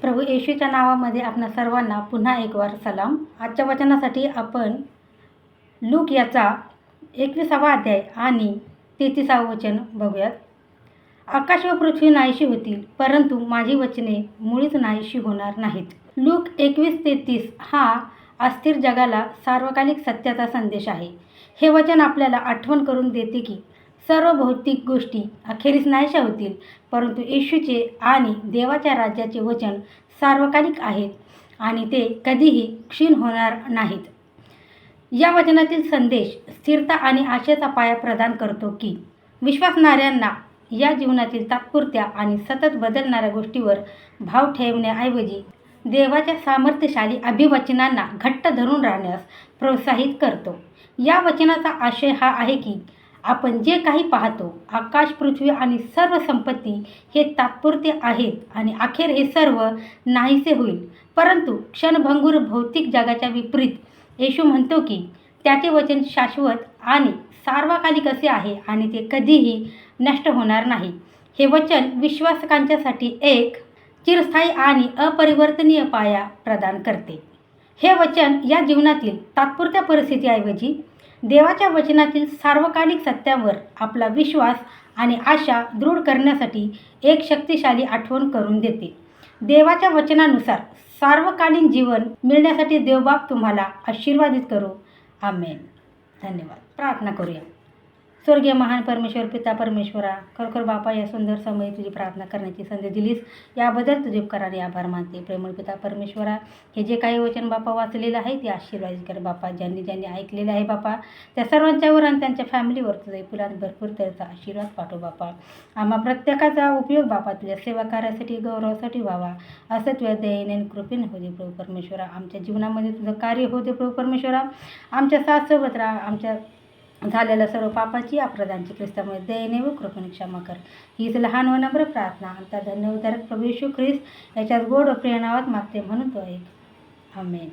प्रभू येशूच्या नावामध्ये आपणा सर्वांना पुन्हा एक वार सलाम. आजच्या वचनासाठी आपण लूक याचा एकविसावा अध्याय आणि तेहतीसावं वचन बघूयात. आकाश व पृथ्वी नाहीशी होतील परंतु माझी वचने मुळीच नाहीशी होणार नाहीत. लूक एकवीस तेहतीस हा अस्थिर जगाला सार्वकालिक सत्याचा संदेश आहे. हे वचन आपल्याला आठवण करून देते की सर्व भौतिक गोष्टी अखेरीस नाहीशा होतील. परंतु येशूचे आणि देवाच्या राज्याचे वचन सार्वकालिक आहेत आणि ते कधीही क्षीण होणार नाहीत. या वचनातील संदेश स्थिरता आणि आशेचा पाया प्रदान करतो की विश्वासणाऱ्यांना या जीवनातील तात्पुरत्या आणि सतत बदलणाऱ्या गोष्टीवर भाव ठेवण्याऐवजी देवाच्या सामर्थ्यशाली अभिवचनांना घट्ट धरून राहण्यास प्रोत्साहित करतो. या वचनाचा आशय हा आहे की आपण जे काही पाहतो आकाश पृथ्वी आणि सर्व संपत्ती हे तात्पुरते आहेत आणि अखेर हे सर्व नाहीसे होईल. परंतु क्षणभंगूर भौतिक जगाच्या विपरीत येशू म्हणतो की त्याचे वचन शाश्वत आणि सार्वकालिक असे आहे आणि ते कधीही नष्ट होणार नाही. हे वचन विश्वासकांच्यासाठी एक चिरस्थायी आणि अपरिवर्तनीय पाया प्रदान करते. हे वचन या जीवनातील तात्पुरत्या परिस्थितीऐवजी देवाच्या वचनातील सार्वकालिक सत्यावर आपला विश्वास आणि आशा दृढ करण्यासाठी एक शक्तिशाली आठवण करून देते. देवाच्या वचनानुसार सार्वकालीन जीवन मिळण्यासाठी देवबाप तुम्हाला आशीर्वादित करू. आमेन. धन्यवाद. प्रार्थना करूया. स्वर्गीय महान परमेश्वर पिता परमेश्वरा खरोखर बापा या सुंदर समयी तुझी प्रार्थना करण्याची संधी दिलीस. याबद्दल तुझे उपकाराने आभार मानते. प्रेमळ पिता परमेश्वरा हे जे काही वचन बापा वाचलेलं आहे ते आशीर्वादित कर बापा. ज्यांनी ज्यांनी ऐकलेलं आहे बापा त्या सर्वांच्यावर आणि त्यांच्या फॅमिलीवर तुझे फुलांनी भरपूर त्याचा आशीर्वाद पाठव बापा. आम्हा प्रत्येकाचा उपयोग बापा तुझ्या सेवा कार्यासाठी गौरवासाठी व्हावा. असं तुझ्या दयेने आणि हो होते प्रभू परमेश्वरा. आमच्या जीवनामध्ये तुझं कार्य होते प्रभू परमेश्वरा. आमच्या साथसोबत राहा. आमच्या झालेल्या सर्व पापाची अपराधांची ख्रिस्तामुळे दयने व कृपेने क्षमा कर. हीच लहान व नम्र प्रार्थना. आमचा धन्यवाद प्रभू येशू ख्रिस्त याच्यात गोड व प्रिय नावात मागते म्हणून तो एक. आमेन.